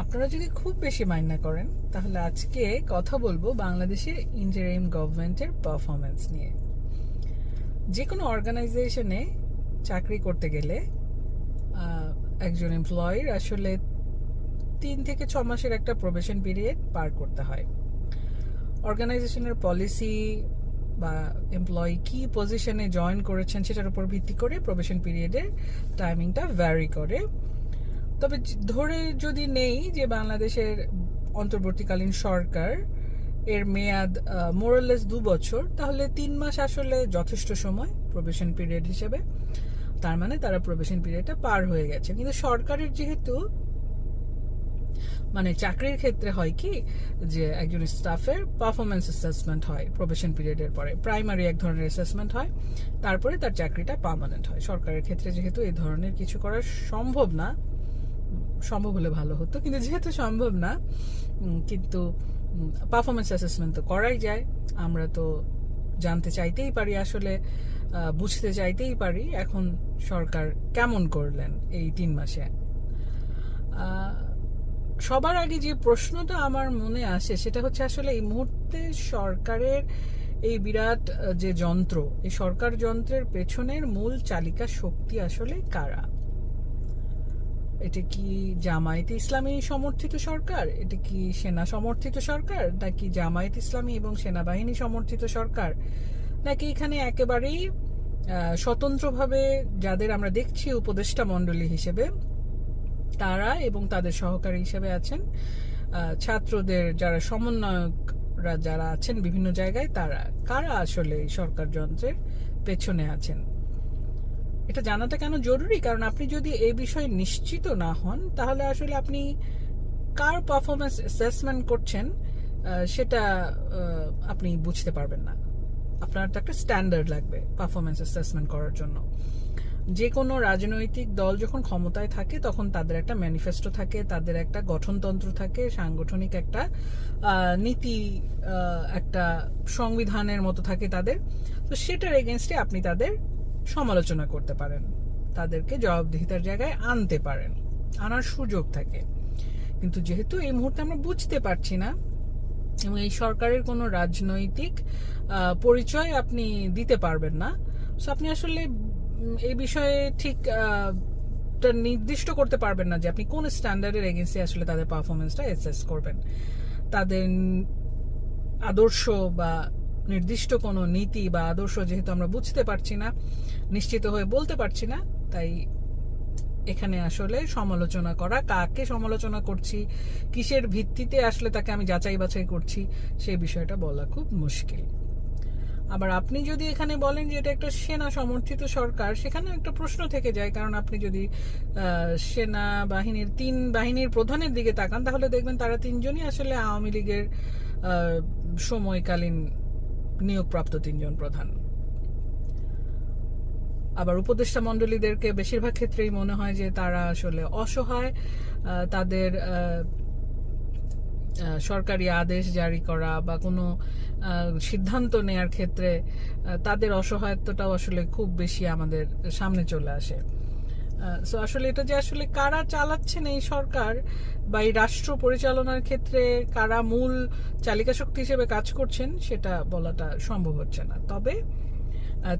আপনারা যদি খুব বেশি মাইন্ড না করেন, তাহলে আজকে কথা বলব বাংলাদেশের ইন্টারিম গভর্নমেন্টের পারফরমেন্স নিয়ে। যে কোনো অর্গানাইজেশনে চাকরি করতে গেলে একজন এমপ্লয়ির আসলে তিন থেকে ছ মাসের একটা প্রবেশন পিরিয়ড পার করতে হয়। অর্গানাইজেশনের পলিসি বা এমপ্লয়ি কি পজিশনে জয়েন করেছেন, সেটার উপর ভিত্তি করে প্রবেশন পিরিয়ডের টাইমিংটা ভ্যারি করে। তবে ধরে যদি নেই যে বাংলাদেশের অন্তর্বর্তীকালীন সরকার এর মেয়াদ মোরালেস দু বছর তাহলে তিন মাস আসলে যথেষ্ট সময় প্রবেশন পিরিয়ড হিসেবে। তার মানে তারা প্রবেশন পিরিয়ডটা পার হয়ে গেছে। কিন্তু সরকারের যেহেতু মানে চাকরির ক্ষেত্রে হয় কি যে একজন স্টাফের পারফরমেন্স অ্যাসেসমেন্ট হয় প্রবেশন পিরিয়ডের পরে। প্রাইমারি এক ধরনের অ্যাসেসমেন্ট হয়, তারপরে তার চাকরিটা পার্মানেন্ট হয়। সরকারের ক্ষেত্রে যেহেতু এই ধরনের কিছু করা সম্ভব না সম্ভব হলে ভালো হতো, কিন্তু যেহেতু সম্ভব না কিন্তু পারফরমেন্স অ্যাসেসমেন্ট তো করাই যায়। আমরা তো জানতে চাইতেই পারি আসলে বুঝতে চাইতেই পারি এখন সরকার কেমন করলেন এই তিন মাসে। সবার আগে যে প্রশ্নটা আমার মনে আসে, সেটা হচ্ছে আসলে এই মুহূর্তে সরকারের এই বিরাট যে যন্ত্র, এই সরকার যন্ত্রের পেছনের মূল চালিকা শক্তি আসলে কারা? এটা কি জামায়াতে ইসলামী সমর্থিত সরকার? এটা কি সেনা সমর্থিত সরকার? নাকি জামায়াত ইসলামী এবং সেনাবাহিনী সমর্থিত সরকার? নাকি এখানে একেবারেই স্বতন্ত্রভাবে যাদের আমরা দেখছি উপদেষ্টা মণ্ডলী হিসেবে, তারা এবং তাদের সহকারী হিসেবে আছেন ছাত্রদের যারা সমন্বয়করা যারা আছেন বিভিন্ন জায়গায়, তারা, কারা আসলে সরকার যন্ত্রের পেছনে আছেন? এটা জানাটা কেন জরুরি? কারণ আপনি যদি এই বিষয়ে নিশ্চিত না হন, তাহলে আসলে আপনি কার পারফরমেন্স অ্যাসেসমেন্ট করছেন সেটা আপনি বুঝতে পারবেন না। আপনার তো একটা স্ট্যান্ডার্ড লাগবে পারফরমেন্স অ্যাসেসমেন্ট করার জন্য। যে কোনো রাজনৈতিক দল যখন ক্ষমতায় থাকে, তখন তাদের একটা ম্যানিফেস্টো থাকে, তাদের একটা গঠনতন্ত্র থাকে, সাংগঠনিক একটা নীতি একটা সংবিধানের মতো থাকে তাদের। তো সেটার এগেনস্টে আপনি তাদের সমালোচনা করতে পারেন। তাদেরকে জবাবদিহিতার জায়গায় আনতে পারেন। আনার সুযোগ থাকে। কিন্তু যেহেতু এই মুহূর্তে আমরা বুঝতে পারছি না, এবং এই সরকারের কোনো রাজনৈতিক পরিচয় আপনি দিতে পারবেন না, সো আপনি আসলে এই বিষয়ে ঠিক নির্দিষ্ট করতে পারবেন না যে আপনি কোন স্ট্যান্ডার্ডের এগেন্সে আসলে তাদের পারফরমেন্সটা এসেস করবেন। তাদের আদর্শ বা নির্দিষ্ট কোনো নীতি বা আদর্শ যেহেতু আমরা বুঝতে পারছি না, নিশ্চিত হয়ে বলতে পারছি না, তাই এখানে আসলে সমালোচনা করা, কাকে সমালোচনা করছি, কিসের ভিত্তিতে আসলে তাকে আমি যাচাই বাছাই করছি সেই বিষয়টা বলা খুব মুশকিল। আবার আপনি যদি এখানে বলেন যে এটা একটা সেনা সমর্থিত সরকার সেখানে একটা প্রশ্ন থেকে যায়, কারণ আপনি যদি সেনা বাহিনীর তিন বাহিনীর প্রধানের দিকে তাকান, তাহলে দেখবেন তারা তিনজনই আসলে আওয়ামী লীগের সময়কালীন নিয়োগপ্রাপ্ত তিনজন প্রধান। আবার উপদেষ্টা মণ্ডলীদেরকে বেশিরভাগ ক্ষেত্রেই মনে হয় যে তারা আসলে অসহায় তাদের সরকারি আদেশ জারি করা বা কোনো সিদ্ধান্ত নেয়ার ক্ষেত্রে তাদের অসহায়ত্বটাও আসলে খুব বেশি আমাদের সামনে চলে আসে। সো আসলে এটা যে আসলে কারা চালাচ্ছেন এই সরকার বা এই রাষ্ট্র পরিচালনার ক্ষেত্রে কারা মূল চালিকা শক্তি হিসেবে কাজ করছেন, সেটা বলাটা সম্ভব হচ্ছে না। তবে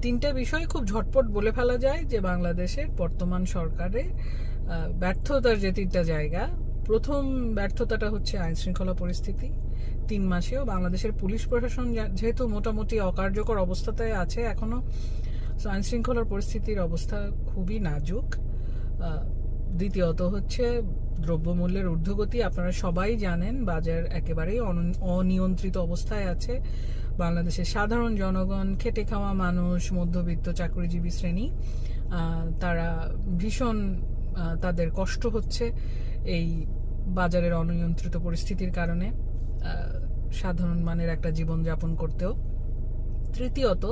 তিনটা বিষয় খুব ঝটপট বলে ফেলা যায় যে বাংলাদেশের বর্তমান সরকারে ব্যর্থতার যে তিনটা জায়গা, প্রথম ব্যর্থতাটা হচ্ছে আইন শৃঙ্খলা পরিস্থিতি। তিন মাসেও বাংলাদেশের পুলিশ প্রশাসন যেহেতু মোটামুটি অকার্যকর অবস্থাতে আছে এখনও তো আইন শৃঙ্খলার পরিস্থিতির অবস্থা খুবই নাজুক। দ্বিতীয়ত হচ্ছে দ্রব্যমূল্যের ঊর্ধ্বগতি। আপনারা সবাই জানেন বাজার একেবারেই অনিয়ন্ত্রিত অবস্থায় আছে। বাংলাদেশের সাধারণ জনগণ, খেটে খাওয়া মানুষ, মধ্যবিত্ত, চাকরিজীবী শ্রেণি তারা ভীষণ তাদের কষ্ট হচ্ছে এই বাজারের অনিয়ন্ত্রিত পরিস্থিতির কারণে সাধারণ মানের একটা জীবনযাপন করতেও। তৃতীয়ত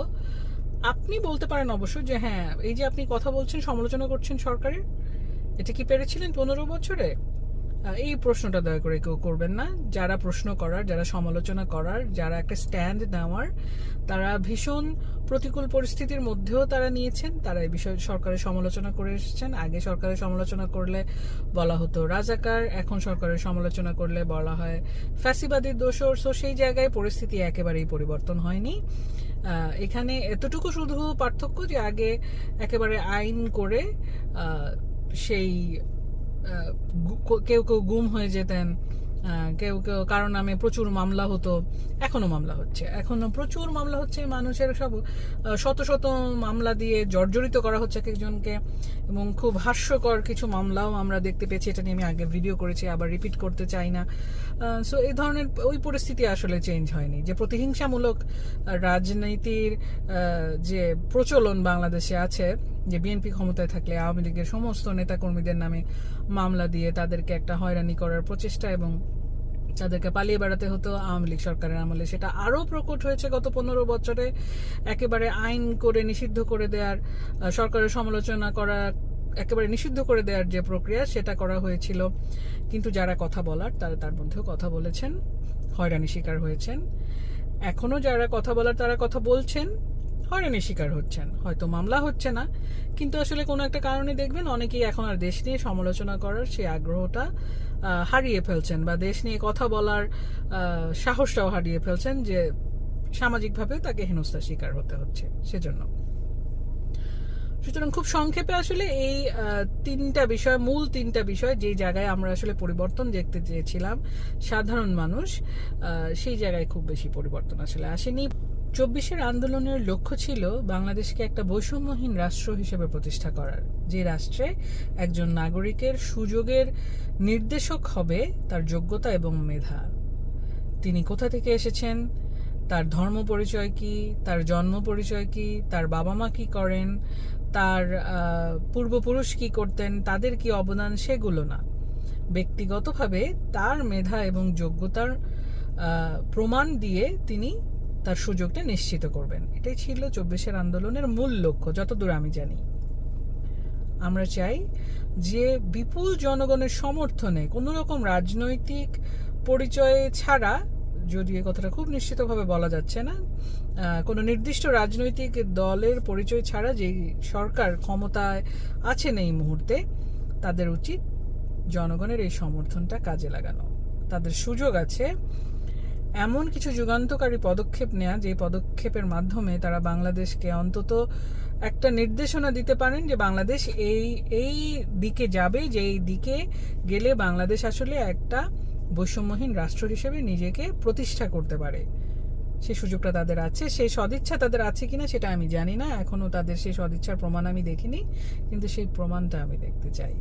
আপনি বলতে পারেন অবশ্য যে হ্যাঁ এই যে আপনি কথা বলছেন, সমালোচনা করছেন সরকারের, এটা কি পেরেছিলেন পনেরো বছরে? এই প্রশ্নটা দয়া করে কেউ করবেন না। যারা প্রশ্ন করার, যারা সমালোচনা করার, যারা একটা স্ট্যান্ড নেওয়ার, তারা ভীষণ প্রতিকূল পরিস্থিতির মধ্যেও তারা নিয়েছেন। তারা এই বিষয়ে সরকারের সমালোচনা করে এসেছেন। আগে সরকারের সমালোচনা করলে বলা হতো রাজাকার, এখন সরকারের সমালোচনা করলে বলা হয় ফ্যাসিবাদীর দোষর সো সেই জায়গায় পরিস্থিতি একেবারেই পরিবর্তন হয়নি। এখানে এতটুকু শুধু পার্থক্য যে আগে একেবারে আইন করে সেই কেউ কেউ গুম হয়ে যেতেন কেউ কেউ কারও নামে প্রচুর মামলা হতো, এখনও মামলা হচ্ছে। এখনও প্রচুর মামলা হচ্ছে মানুষের সব শত শত মামলা দিয়ে জর্জরিত করা হচ্ছে এক একজনকে, এবং খুব হাস্যকর কিছু মামলাও আমরা দেখতে পেয়েছি। এটা নিয়ে আমি আগে ভিডিও করেছি, আবার রিপিট করতে চাই না। সো এই ধরনের ওই পরিস্থিতি আসলে চেঞ্জ হয়নি। যে প্রতিহিংসামূলক রাজনীতির যে প্রচলন বাংলাদেশে আছে যে বিএনপি ক্ষমতায় থাকলে আওয়ামী লীগের সমস্ত নেতাকর্মীদের নামে মামলা দিয়ে তাদেরকে একটা হয়রানি করার প্রচেষ্টা এবং তাদেরকে পালিয়ে বেড়াতে হতো আওয়ামী লীগ সরকারের আমলে। সেটা আরও প্রকট হয়েছে গত পনেরো বছরে। একেবারে আইন করে নিষিদ্ধ করে দেওয়ার সরকারের সমালোচনা করা, একেবারে নিষিদ্ধ করে দেওয়ার যে প্রক্রিয়া, সেটা করা হয়েছিল। কিন্তু যারা কথা বলার, তারা তার মধ্যেও কথা বলেছেন, হয়রানি শিকার হয়েছেন। এখনও যারা কথা বলার, তারা কথা বলছেন। হয়রানি শিকার হচ্ছেন। হয়তো মামলা হচ্ছে না, কিন্তু আসলে কোনো একটা কারণে দেখবেন অনেকেই এখন আর দেশ নিয়ে সমালোচনা করার সেই আগ্রহটা হারিয়ে ফেলছেন বা দেশ নিয়ে কথা বলার সাহসটাও হারিয়ে ফেলছেন যে সামাজিকভাবে তাকে হেনস্থার শিকার হতে হচ্ছে সেজন্য। সুতরাং খুব সংক্ষেপে আসলে এই তিনটা বিষয়, মূল তিনটা বিষয় যে জায়গায় আমরা আসলে পরিবর্তন দেখতে চেয়েছিলাম, সাধারণ মানুষ সেই জায়গায় খুব বেশি পরিবর্তন আসলে আসেনি। চব্বিশের আন্দোলনের লক্ষ্য ছিল বাংলাদেশকে একটা বৈষম্যহীন রাষ্ট্র হিসেবে প্রতিষ্ঠা করার। যে রাষ্ট্রে একজন নাগরিকের সুযোগের নির্দেশক হবে তার যোগ্যতা এবং মেধা। তিনি কোথা থেকে এসেছেন? তার ধর্ম পরিচয় কি? তার জন্ম পরিচয় কি? তার বাবা মা কি করেন? তার পূর্বপুরুষ কি করতেন? তাদের কি অবদান? সেগুলো না। ব্যক্তিগতভাবে তার মেধা এবং যোগ্যতার প্রমাণ দিয়ে তিনি তার সুযোগটা নিশ্চিত করবেন। এটাই ছিল চব্বিশের আন্দোলনের মূল লক্ষ্য, যতদূর আমি জানি। আমরা চাই যে বিপুল জনগণের সমর্থনে কোনো রকম রাজনৈতিক পরিচয় ছাড়া, যদি এই কথাটা খুব নিশ্চিতভাবে বলা যাচ্ছে না কোনো নির্দিষ্ট রাজনৈতিক দলের পরিচয় ছাড়া যেই সরকার ক্ষমতায় আছেন এই মুহূর্তে, তাদের উচিত জনগণের এই সমর্থনটা কাজে লাগানো। তাদের সুযোগ আছে এমন কিছু যুগান্তকারী পদক্ষেপ নেওয়া যে পদক্ষেপের মাধ্যমে তারা বাংলাদেশকে অন্তত একটা নির্দেশনা দিতে পারেন যে বাংলাদেশ এই এই দিকে যাবে যে এই দিকে গেলে বাংলাদেশ আসলে একটা বৈষম্যহীন রাষ্ট্র হিসেবে নিজেকে প্রতিষ্ঠা করতে পারে। সেই সুযোগটা তাদের আছে সেই সদিচ্ছা তাদের আছে কিনা সেটা আমি জানি না এখনও তাদের সেই সদিচ্ছার প্রমাণ আমি দেখিনি, কিন্তু সেই প্রমাণটা আমি দেখতে চাই।